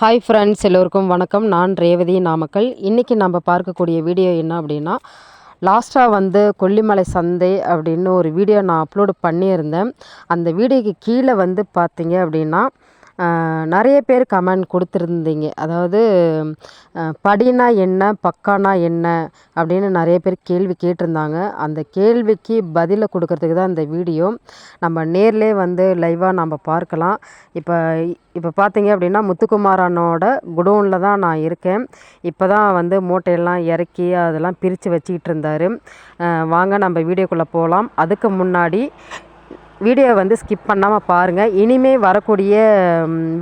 Hi friends எல்லோருக்கும் வணக்கம். நான் ரேவதி நாமக்கல். இன்றைக்கி நம்ம பார்க்கக்கூடிய வீடியோ என்ன அப்படின்னா லாஸ்ட்டாக வந்து கொல்லிமலை சந்தை அப்படின்னு ஒரு வீடியோ நான் அப்லோடு பண்ணியிருந்தேன். அந்த வீடியோக்கு கீழே வந்து பார்த்தீங்க அப்படின்னா நிறைய பேர் கமெண்ட் கொடுத்துருந்தீங்க. அதாவது படினா என்ன பக்கானா என்ன அப்படின்னு நிறைய பேர் கேள்வி கேட்டிருந்தாங்க. அந்த கேள்விக்கு பதிலை கொடுக்கறதுக்கு தான் இந்த வீடியோ. நம்ம நேர்லே வந்து லைவாக நம்ம பார்க்கலாம். இப்போ இப்போ பார்த்தீங்க அப்படின்னா முத்துக்குமாரனோட குடோனில் தான் நான் இருக்கேன். இப்போ தான் வந்து மூட்டையெல்லாம் இறக்கி அதெல்லாம் பிரித்து வச்சுக்கிட்டு இருந்தார். வாங்க நம்ம வீடியோக்குள்ளே போகலாம் அதுக்கு முன்னாடி வீடியோ வந்து ஸ்கிப் பண்ணாமல் பாருங்கள் இனிமே வரக்கூடிய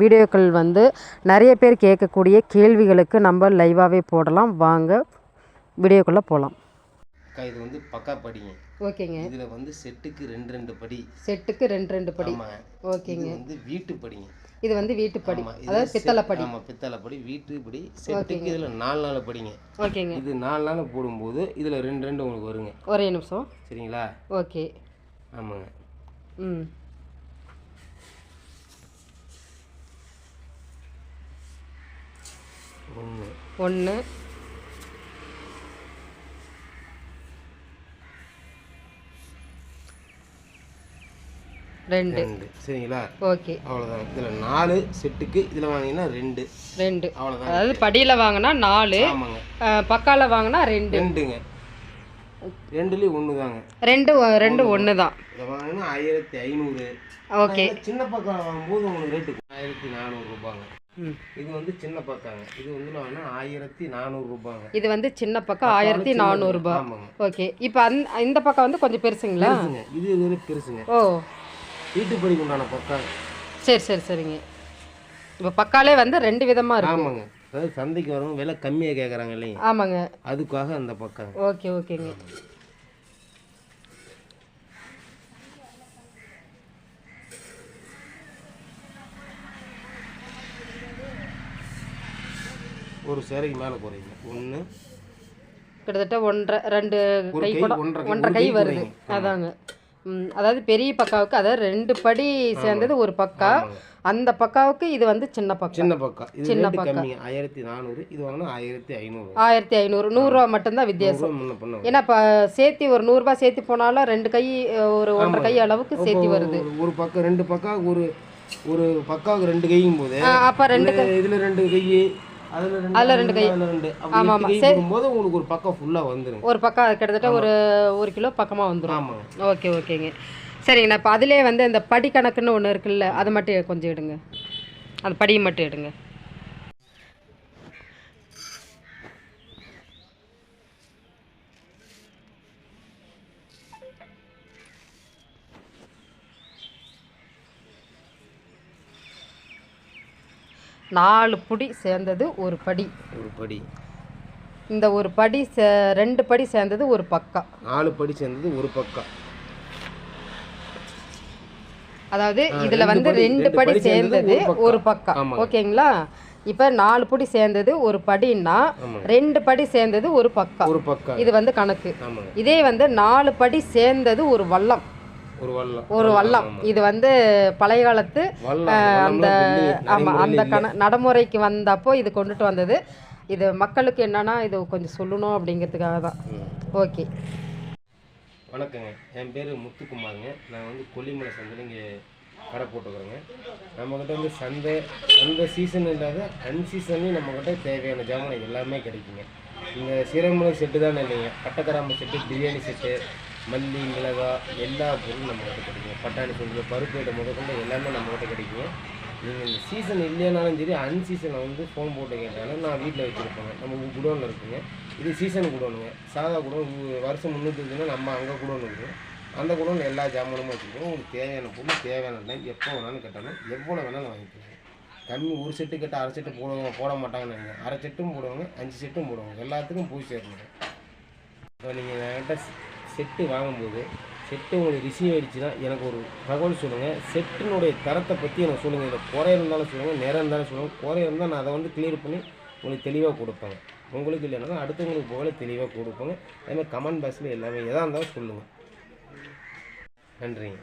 வீடியோக்கள் வந்து நிறைய பேர் கேட்கக்கூடிய கேள்விகளுக்கு நம்ம லைவாகவே போடலாம். வாங்க வீடியோக்குள்ளே போகலாம் அக்கா இது வந்து பக்கா படிங்க. ஓகேங்க. இதுல வந்து செட்டுக்கு ரெண்டு ரெண்டு படி. செட்டுக்கு ரெண்டு ரெண்டு படி. ஓகேங்க. இது வந்து வீட்டு படிங்க. இது வந்து வீட்டுப்படி ஆமா, இது அதாவது பித்தளை படி. ஆமா பித்தளை படி வீட்டு படி செட்டுக்கு இதுல நாலு நாள் படிங்க. ஓகேங்க. இது நாலு நாள் போடும்போது இதுல ரெண்டு ரெண்டு உங்களுக்கு வருங்க. ஒரே நிமிஷம். சரிங்களா? ஓகே. ஆமாங்க. ம். ஒன்று. ரெண்டு. சரிங்களா? ஓகே. அவ்வளோதான் இதுல நாலு செட்டுக்கு இதுல வாங்கினீங்கன்னா ரெண்டு. ரெண்டு. அவ்வளோதான் அதாவது படியில் வாங்கினா நாலு பக்கால வாங்கினா ரெண்டு. ரெண்டுங்க. ரெண்டுலேயும் ஒன்று தாங்க ரெண்டு ரெண்டு ஒன்று தான் இதை வாங்கினா ஆயிரத்தி ஐநூறு. ஓகே. சின்ன பக்கம் வாங்கும்போது உங்களுக்கு ரேட்டு ஆயிரத்தி நானூறு ரூபாங்க. ம். இது வந்து சின்ன பக்காங்க. இது வந்து நான் ஆயிரத்தி நானூறு ரூபாங்க. இது வந்து சின்ன பக்கம் ஆயிரத்தி நானூறுரூபா ஆமாங்க. ஓகே. இப்போ அந் இந்த பக்கம் வந்து கொஞ்சம் பெருசுங்களா? பெருசுங்க. இது இது பெருசுங்க. ஓ. வீட்டு படிக்கு உண்டான பக்காங்க. சரி சரி சரிங்க. இப்போ பக்காலே வந்து ரெண்டு விதமாக இருக்கு. ஆமாங்க. அதாவது சந்தைக்கு வரவங்க விலை கம்மியாக கேட்குறாங்க இல்லைங்க. ஆமாங்க. அதுக்காக அந்த பக்காங்க ஓகே ஓகேங்க. ஒரு சேரைக்கு மேலே குறையுங்க ஒன்று கிட்டத்தட்ட ஒன்றரை ரெண்டு கை கூட ஒன்றரை கை, வருது. அதாங்க. அதாவது பெரிய பக்காவுக்கு அதாவது ரெண்டு படி சேர்ந்தது ஒரு பக்கா. அந்த பக்காவுக்கு இது வந்து சின்ன பக்கா. சின்ன பக்கா. சின்ன ரேட்டு பக்கா. கம்மிங்க ஆயிரத்தி நானூறு இது வாங்கினா ஆயிரத்தி ஐநூறு. ஆயிரத்தி ஐநூறு நூறுரூவா மட்டும்தான் வித்தியாசம். ஏன்னா இப்போ சேர்த்தி ஒரு நூறுரூபா சேர்த்தி போனாலும் ரெண்டு கை ஒரு ஒன்றரை கை அளவுக்கு சேர்த்தி வருது. ஒரு- பக்கம் ரெண்டு பக்கா ஒரு ஒரு பக்காவுக்கு ரெண்டு கையும் போது அப்போ ரெண்டு இதுல ரெண்டு கை அதுல ரெண்டு கை. அதுல ரெண்டு. அப்படி ஆமா, எட்டு ஆமா. கை சரி. போடும்போது உங்களுக்கு ஒரு பக்கம் ஃபுல்லா வந்துரும். ஒரு பக்கம் கிட்டத்தட்ட ஒரு ஒரு கிலோ பக்கமாக வந்துடும் ஆமாங்க ஓகே ஓகேங்க. சரிங்கண்ணா இப்போ அதிலே வந்து இந்த படி கணக்குன்னு ஒன்று இருக்குல்ல அது மட்டும் கொஞ்சம் எடுங்க. அந்த படியை மட்டும் எடுங்க. நாலு புடி சேர்ந்தது ஒரு படி. ஒரு படி. இந்த ஒரு படி சே ரெண்டு படி சேர்ந்தது ஒரு பக்கா. நாலு படி சேர்ந்தது ஒரு பக்கம் அதாவது இதுல வந்து ரெண்டு படி சேர்ந்தது ஒரு பக்கா. பக்கா. ஆமாங்க. ஓகேங்களா? இப்ப நாலு படி சேர்ந்தது ஒரு படின்னா ரெண்டு படி சேர்ந்தது ஒரு பக்கா. ஒரு பக்கம் இது வந்து கணக்கு. இதே வந்து நாலு படி சேர்ந்தது ஒரு வல்லம் ஒரு வல்லம். இது வந்து பழைய காலத்து அந்த வல்லம்லாம் ஆமா நடைமுறையில அந்த. கண நடைமுறைக்கு வந்தப்போ இது கொண்டுட்டு வந்தது. இது மக்களுக்கு என்னன்னா இது கொஞ்சம் சொல்லணும் அப்படிங்கிறதுக்காக தான். ஓகே. வணக்கங்க. என் பேர் முத்துக்குமாருங்க. நான் வந்து கொல்லிமலை சந்தையில் இங்கே கடை போட்டுக்கிறேங்க. நம்மக்கிட்ட வந்து சந்தை சந்தை சீசன் இல்லாத அன்சீசன்லேயும் நம்மக்கிட்ட தேவையான ஜாமான் எல்லாமே கிடைக்குங்க. இங்கே சீரகமிளகு செட்டு தானே இல்லைங்க பட்டக்கிராம்பு செட்டு பிரியாணி செட்டு மல்லி மிளகாய் எல்லா பொருளும் நம்மக்கிட்ட கிடைக்கும். பட்டாணி பொருள் பருப்பு ஐட்டம் முதற்கொண்டு எல்லாமே நம்மக்கிட்ட கிடைக்கும். நீங்கள் இந்த சீசன் இல்லைனாலும் சரி அன்சீசனில் வந்து ஃபோன் போட்டு கேட்டாலும் நான் வீட்டில் வச்சுருப்பேங்க. நம்ம குடோனில் இருக்குங்க. இது சீசன் குடோனுங்க. சாதா குடோன் வருஷம் முந்நூற்றி நம்ம அங்கே குடோன் இருக்கும். அந்த குடோனில் எல்லா ஜாமானும் வச்சுருக்கோம். உங்களுக்கு தேவையான பொருள் தேவையான டைம் எப்போ வேணாலும் கேட்டாலும் எவ்வளோ வேணாலும் வாங்கிக்கலாம். கம்மி ஒரு செட்டு கேட்டால் அரை செட்டு போடுவாங்க போட மாட்டாங்கன்னு நினைங்க. அரை செட்டும் போடுவாங்க அஞ்சு செட்டும் போடுவாங்க. எல்லாத்துக்கும் போய் சேரணும். இப்போ நீங்கள் என்கிட்ட செட்டு வாங்கும்போது செட்டு உங்களுக்கு ரிசீவ் ஆயிடுச்சுன்னா எனக்கு ஒரு தகவல் சொல்லுங்கள் செட்டினுடைய தரத்தை பற்றி எனக்கு சொல்லுங்கள் இதில் குறை இருந்தாலும் சொல்லுங்கள் நேரம் இருந்தாலும் சொல்லுங்கள் குறை இருந்தால் நான் அதை வந்து கிளியர் பண்ணி உங்களுக்கு தெளிவாக கொடுப்பேங்க. உங்களுக்கு இல்லைனாலும் அடுத்தவங்களுக்கு போகல தெளிவாக கொடுப்பேங்க. அதேமாதிரி கமெண்ட் பாக்ஸில் எல்லாமே எதாக இருந்தாலும் சொல்லுங்கள் நன்றிங்க.